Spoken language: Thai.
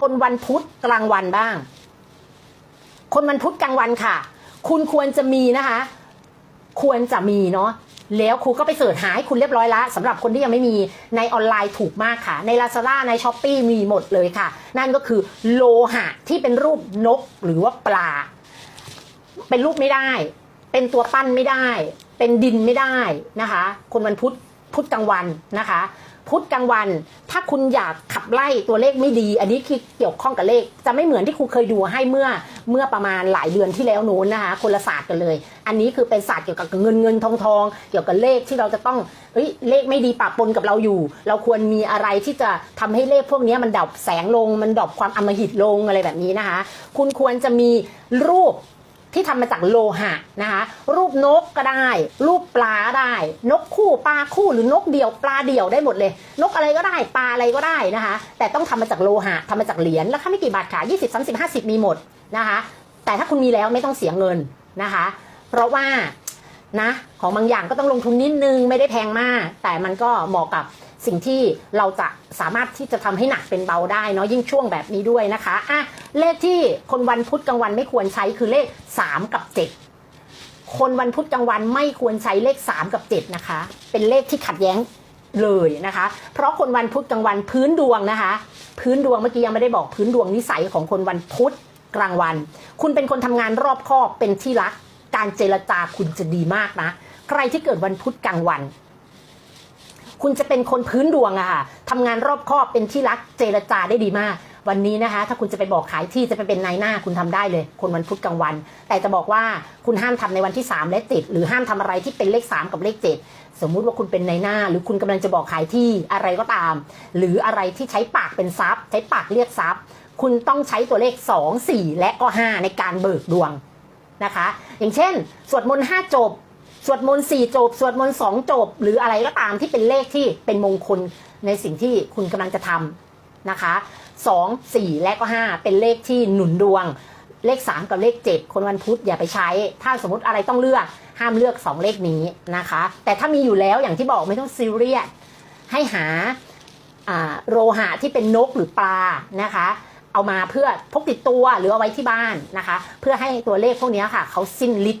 คนวันพุธกลางวันบ้าง คนวันพุธกลางวันค่ะ คุณควรจะมีนะคะ ควรจะมีเนาะแล้วครูก็ไปเสิร์ชหาให้คุณเรียบร้อยแล้วสำหรับคนที่ยังไม่มีในออนไลน์ถูกมากค่ะ ใน Lazada ใน s h อ p e e มีหมดเลยค่ะ นั่นก็คือโลหะที่เป็นรูปนกหรือว่าปลา เป็นรูปไม่ได้ เป็นตัวปั้นไม่ได้ เป็นดินไม่ได้นะคะ คนวันพุธพุธกลางวันนะคะ พุธกลางวัน ถ้าคุณอยากขับไล่ตัวเลขไม่ดี อันนี้คือเกี่ยวข้องกับเลข จะไม่เหมือนที่ครูเคยดูให้เมื่อเมื่อประมาณหลายเดือนที่แล้วนู้นนะคะคนละศาสตร์กันเลย อันนี้คือเป็นศาสตร์เกี่ยวกับเงินเงินทองทองเกี่ยวกับเลขที่เราจะต้องเอ้ยเลขไม่ดีปะปนกับเราอยู่ เราควรมีอะไรที่จะทำให้เลขพวกนี้มันดับแสงลง มันดับความอำมหิตลงอะไรแบบนี้นะคะ คุณควรจะมีรูป ที่ทำมาจากโลหะนะคะรูปนกก็ได้ รูปปลาก็ได้ นกคู่ปลาคู่หรือนกเดี่ยวปลาเดี่ยวได้หมดเลย นกอะไรก็ได้ปลาอะไรก็ได้นะคะ แต่ต้องทำมาจากโลหะทำมาจากเหรียญราคาไม่กี่บาทค่ะ20 30 50มีหมดนะคะ แต่ถ้าคุณมีแล้วไม่ต้องเสียเงินนะคะ เพราะว่า นะ ของบางอย่างก็ต้องลงทุนนิดนึงไม่ได้แพงมาก แต่มันก็เหมาะกับสิ่งที่เราจะสามารถที่จะทำให้หนักเป็นเบาได้เนาะยิ่งช่วงแบบนี้ด้วยนะคะอะเลขที่คนวันพุธกลางวันไม่ควรใช้คือเลข 3 กับ 7 คนวันพุธกลางวันไม่ควรใช้เลข 3 กับ 7 นะคะ เป็นเลขที่ขัดแย้งเลยนะคะ เพราะคนวันพุธกลางวันพื้นดวงนะคะ พื้นดวงเมื่อกี้ยังไม่ได้บอกพื้นดวงนิสัยของคนวันพุธกลางวัน คุณเป็นคนทำงานรอบคอบเป็นที่รัก การเจรจาคุณจะดีมากนะ ใครที่เกิดวันพุธกลางวัน คุณจะเป็นคนพื้นดวงอะค่ะทำงานรอบคอบเป็นที่รักเจรจาได้ดีมาก วันนี้นะคะ ถ้าคุณจะไปบอกขายที่จะไปเป็นนายหน้าคุณทำได้เลย คนวันพุธกลางวัน แต่จะบอกว่าคุณห้ามทำในวันที่ 3 และ7หรือห้ามทำอะไรที่เป็นเลข 3 กับเลข 7 สมมุติว่าคุณเป็นนายหน้า หรือคุณกำลังจะบอกขายที่อะไรก็ตาม หรืออะไรที่ใช้ปากเป็นทรัพย์ ใช้ปากเรียกทรัพย์ คุณต้องใช้ตัวเลข 2 4 และก็ 5 ในการเบิกดวง นะคะ อย่างเช่น สวดมนต์5จบ สวดมนต์สี่จบ สวดมนต์สองจบ หรืออะไรก็ตามที่เป็นเลขที่เป็นมงคลในสิ่งที่คุณกำลังจะทำนะคะสองสี่และก็ห้าเป็นเลขที่หนุนดวง เลขสามกับเลขเจ็ดคนวันพุธอย่าไปใช้ ถ้าสมมติอะไรต้องเลือกห้ามเลือกสองเลขนี้นะคะ แต่ถ้ามีอยู่แล้วอย่างที่บอกไม่ต้องซีเรียสให้หาอ่าโลหะที่เป็นนกหรือปลานะคะ เอามาเพื่อพกติดตัวหรือเอาไว้ที่บ้านนะคะ เพื่อให้ตัวเลขพวกนี้ค่ะเขาสิ้นฤทธิ์